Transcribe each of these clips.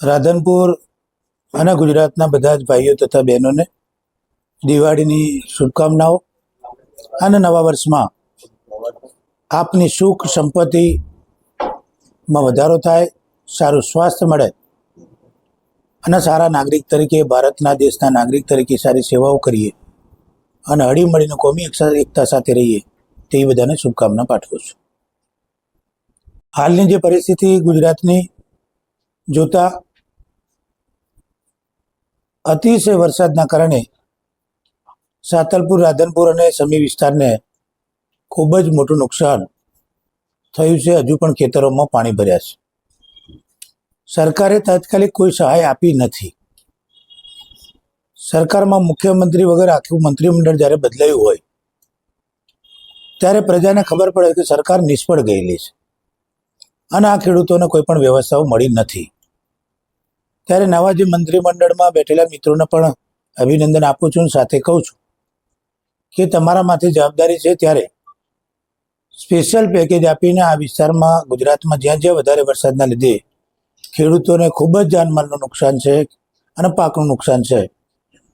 રાધનપુર અને ગુજરાતના બધા જ ભાઈઓ તથા બહેનોને દિવાળીની શુભકામનાઓ અને નવા વર્ષમાં આપની સુખ સંપત્તિમાં વધારો થાય, સારું સ્વાસ્થ્ય મળે અને સારા નાગરિક તરીકે ભારતના દેશના નાગરિક તરીકે સારી સેવાઓ કરીએ અને હળીમળીને કોમી એકતા સાથે રહીએ તેવી બધાને શુભકામના પાઠવું છું. હાલની જે પરિસ્થિતિ ગુજરાતની જોતા અતિશય વરસાદના કારણે સાતલપુર, રાધનપુર અને સમી વિસ્તારને ખૂબ જ મોટું નુકસાન થયું છે. હજુ પણ ખેતરોમાં પાણી ભર્યા છે. સરકારે તાત્કાલિક કોઈ સહાય આપી નથી. સરકારમાં મુખ્યમંત્રી વગર આખું મંત્રીમંડળ જ્યારે બદલાયું હોય, ત્યારે પ્રજાને ખબર પડે કે સરકાર નિષ્ફળ ગયેલી છે. અને આ ખેડૂતોને કોઈ પણ વ્યવસ્થાઓ મળી નથી. ત્યારે નવા જે મંત્રીમંડળમાં બેઠેલા મિત્રોને પણ અભિનંદન આપું છું સાથે કહું છું કે તમારા માથે જવાબદારી છે ત્યારે સ્પેશિયલ પેકેજ આપીને આ વિસ્તારમાં ગુજરાતમાં જ્યાં જ્યાં વધારે વરસાદના લીધે ખેડૂતોને ખૂબ જ જાનમાલનું નુકસાન છે અને પાકનું નુકસાન છે,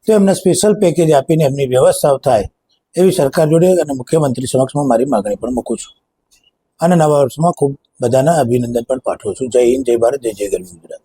તો એમને સ્પેશિયલ પેકેજ આપીને એમની વ્યવસ્થાઓ થાય એવી સરકાર જોડે અને મુખ્યમંત્રી સમક્ષમાં મારી માગણી પણ મૂકું છું. અને નવા વર્ષમાં ખૂબ બધાના અભિનંદન પણ પાઠવું છું. જય હિન્દ જય ભારત જય જય ગરવી ગુજરાત.